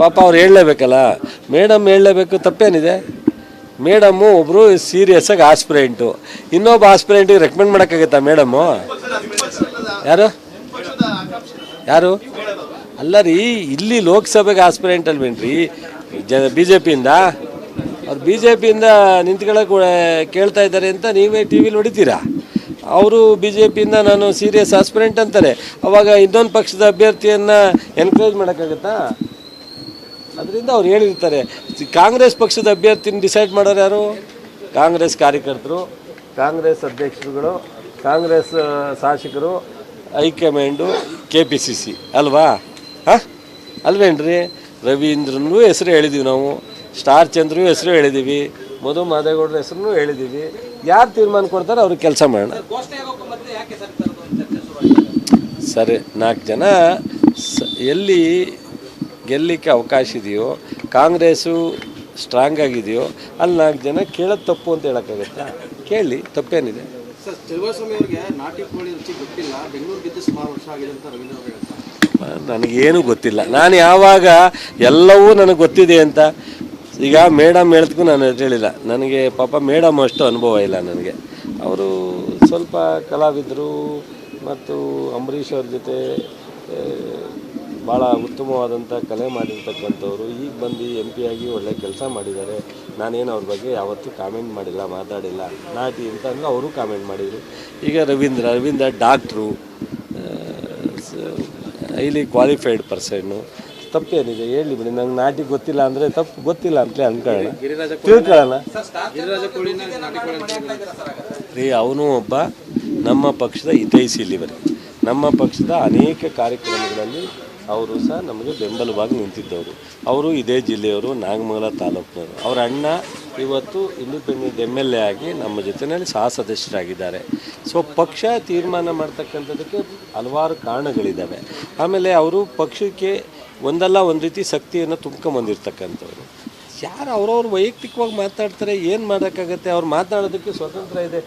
ಪಾಪ ಅವ್ರು ಹೇಳಲೇಬೇಕಲ್ಲ? ಮೇಡಮ್ ಹೇಳಲೇಬೇಕು, ತಪ್ಪೇನಿದೆ? ಮೇಡಮ್ಮು ಒಬ್ಬರು ಸೀರಿಯಸ್ ಆಗಿ ಆಸ್ಪಿರೆಂಟು ಇನ್ನೊಬ್ಬ ಆಸ್ಪಿರೆಂಟಿಗೆ ರೆಕಮೆಂಡ್ ಮಾಡೋಕ್ಕಾಗತ್ತಾ ಮೇಡಮ್ಮು? ಯಾರು? ಯಾರು? ಅಲ್ಲ ರೀ, ಇಲ್ಲಿ ಲೋಕಸಭೆಗೆ ಆಸ್ಪಿರೆಂಟ್ ಅಲ್ವೇನ್ರಿ? ಜ ಬಿ ಜೆ ಪಿಯಿಂದ ಅವ್ರು ಬಿ ಜೆ ಪಿಯಿಂದ ನಿಂತ್ಕೊಳ್ಳೋಕೆ ಕೇಳ್ತಾ ಇದ್ದಾರೆ ಅಂತ ನೀವೇ ಟಿ ವಿಲಿ ಹೊಡಿತೀರಾ ಅವರು ಬಿ ಜೆ ಪಿಯಿಂದ ನಾನು ಸೀರಿಯಸ್ ಆಸ್ಪಿರೆಂಟ್ ಅಂತಾರೆ. ಅವಾಗ ಇನ್ನೊಂದು ಪಕ್ಷದ ಅಭ್ಯರ್ಥಿಯನ್ನು ಎನ್ಕರೇಜ್ ಮಾಡೋಕ್ಕಾಗತ್ತಾ? ಅದರಿಂದ ಅವ್ರು ಹೇಳಿರ್ತಾರೆ, ಕಾಂಗ್ರೆಸ್ ಪಕ್ಷದ ಅಭ್ಯರ್ಥಿನ ಡಿಸೈಡ್ ಮಾಡೋರು ಯಾರು? ಕಾಂಗ್ರೆಸ್ ಕಾರ್ಯಕರ್ತರು, ಕಾಂಗ್ರೆಸ್ ಅಧ್ಯಕ್ಷರುಗಳು, ಕಾಂಗ್ರೆಸ್ ಶಾಸಕರು, high command K P C C ಅಲ್ವಾ? ಹಾಂ? ಅಲ್ವೇನ್ರಿ? ರವೀಂದ್ರನೂ ಹೆಸರು ಹೇಳಿದ್ದೀವಿ ನಾವು, ಸ್ಟಾರ್ ಚಂದ್ರು ಹೆಸರು ಹೇಳಿದ್ದೀವಿ ಮಧು ಮಾದೇಗೌಡರ ಹೆಸರು ಹೇಳಿದ್ದೀವಿ ಯಾರು ತೀರ್ಮಾನ ಕೊಡ್ತಾರೆ ಅವ್ರಿಗೆ ಕೆಲಸ ಮಾಡೋಣ. ಸರಿ, ನಾಲ್ಕು ಜನ ಎಲ್ಲಿ ಗೆಲ್ಲಲಿಕ್ಕೆ ಅವಕಾಶ ಇದೆಯೋ ಕಾಂಗ್ರೆಸ್ಸು ಸ್ಟ್ರಾಂಗ್ ಆಗಿದೆಯೋ ಅಲ್ಲಿ ನಾಲ್ಕು ಜನ ಕೇಳೋದು ತಪ್ಪು ಅಂತ ಹೇಳೋಕ್ಕಾಗತ್ತಾ? ಕೇಳಿ ತಪ್ಪೇನಿದೆ. ಸರ್ ಚೆಲುವಸ್ವಾಮಿ ಅವರಿಗೆ ನಾಟಿ ಕೋಳಿ ರುಚಿ ಗೊತ್ತಿಲ್ಲ ಬೆಂಗಳೂರು ಬಿದ್ದು ಸುಮಾರು ವರ್ಷ ಆಗಿದೆ ಅಂತ ರವೀಂದ್ರ ಅವರು ಹೇಳ್ತಾರೆ. ನನಗೇನು ಗೊತ್ತಿಲ್ಲ. ನಾನು ಯಾವಾಗ ಎಲ್ಲವೂ ನನಗೆ ಗೊತ್ತಿದೆ ಅಂತ ಈಗ ಮೇಡಮ್ ಹೇಳ್ದಕ್ಕೂ ನಾನು ಅದ್ ಹೇಳಿಲ್ಲ. ನನಗೆ ಪಾಪ ಮೇಡಮ್ ಅಷ್ಟು ಅನುಭವ ಇಲ್ಲ ನನಗೆ. ಅವರು ಸ್ವಲ್ಪ ಕಲಾವಿದರು ಮತ್ತು ಅಂಬರೀಷ್ ಅವ್ರ ಜೊತೆ ಭಾಳ ಉತ್ತಮವಾದಂಥ ಕಲೆ ಮಾಡಿರ್ತಕ್ಕಂಥವ್ರು. ಈಗ ಬಂದು ಎಂ ಪಿ ಆಗಿ ಒಳ್ಳೆ ಕೆಲಸ ಮಾಡಿದ್ದಾರೆ. ನಾನೇನು ಅವ್ರ ಬಗ್ಗೆ ಯಾವತ್ತೂ ಕಾಮೆಂಟ್ ಮಾಡಿಲ್ಲ ಮಾತಾಡಿಲ್ಲ. ನಾಟಿ ಅಂತಂದ್ರೆ ಅವರು ಕಾಮೆಂಟ್ ಮಾಡಿದರು. ಈಗ Ravindra Ravindra doctor highly qualified person ತಪ್ಪೇನಿದೆ? ಹೇಳಿ ಬಿಡಿ. ನಂಗೆ ನಾಟಿ ಗೊತ್ತಿಲ್ಲ ಅಂದರೆ ತಪ್ಪು ಗೊತ್ತಿಲ್ಲ ಅಂತಲೇ ತಿಳ್ಕೊಳ್ಳೋಣ. ಅಂತ ಹೇಳಿದ್ದಾರೆ. ರೀ ಅವನು ಒಬ್ಬ ನಮ್ಮ ಪಕ್ಷದ ಹಿತೈಸಿ ಇಲ್ಲಿವರೆಗೆ ನಮ್ಮ ಪಕ್ಷದ ಅನೇಕ ಕಾರ್ಯಕ್ರಮಗಳಲ್ಲಿ ಅವರು ಸಹ ನಮಗೆ ಬೆಂಬಲವಾಗಿ ನಿಂತಿದ್ದವರು. ಅವರು ಇದೇ ಜಿಲ್ಲೆಯವರು, ನಾಗಮಂಗಲ ತಾಲೂಕಿನವರು. ಅವರ ಅಣ್ಣ ಇವತ್ತು ಇಂಡಿಪೆಂಡೆಂಟ್ ಎಂ ಎಲ್ ಎ ಆಗಿ ನಮ್ಮ ಜೊತೆಯಲ್ಲಿ ಸಹ ಸದಸ್ಯರಾಗಿದ್ದಾರೆ. ಸೊ ಪಕ್ಷ ತೀರ್ಮಾನ ಮಾಡ್ತಕ್ಕಂಥದ್ದಕ್ಕೆ ಹಲವಾರು ಕಾರಣಗಳಿದ್ದಾವೆ. ಆಮೇಲೆ ಅವರು ಪಕ್ಷಕ್ಕೆ ಒಂದಲ್ಲ ಒಂದು ರೀತಿ ಶಕ್ತಿಯನ್ನು ತುಂಬ್ಕೊಂಬಂದಿರ್ತಕ್ಕಂಥವ್ರು ಯಾರು ಅವ್ರವ್ರು ವೈಯಕ್ತಿಕವಾಗಿ ಮಾತಾಡ್ತಾರೆ, ಏನು ಮಾಡೋಕ್ಕಾಗತ್ತೆ, ಅವ್ರು ಮಾತಾಡೋದಕ್ಕೆ ಸ್ವತಂತ್ರ ಇದೆ.